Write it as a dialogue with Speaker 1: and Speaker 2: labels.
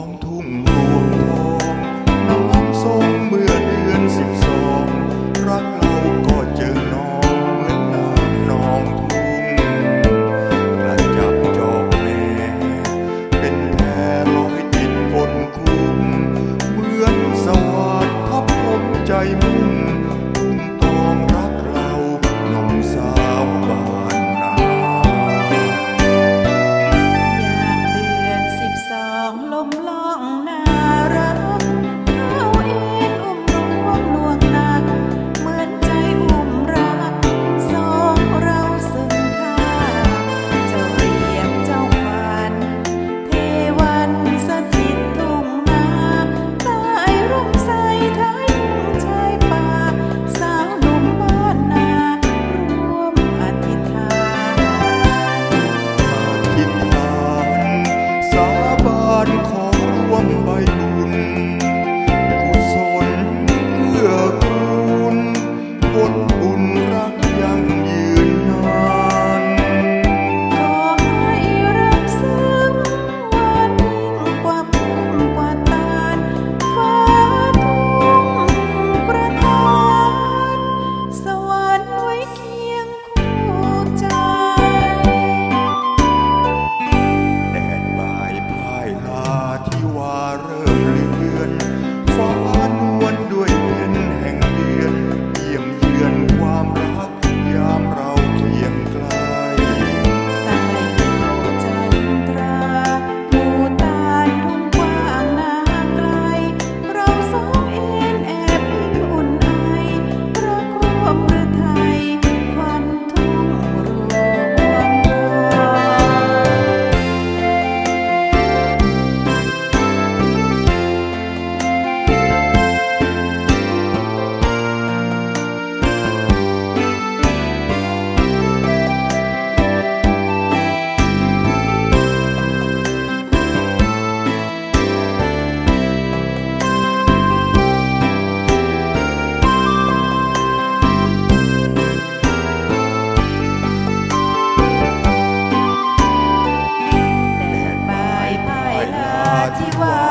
Speaker 1: องทุ่งรวงทองน้องทรงเมื่อเดือนสิบสองรักเราก็จอน้องเหมือนน้ำน้องทุ่งกระจับจอกแม่เป็นแท่ลอยติดนคุ้มเหมือนสวัสงทับลมใจ
Speaker 2: 计划。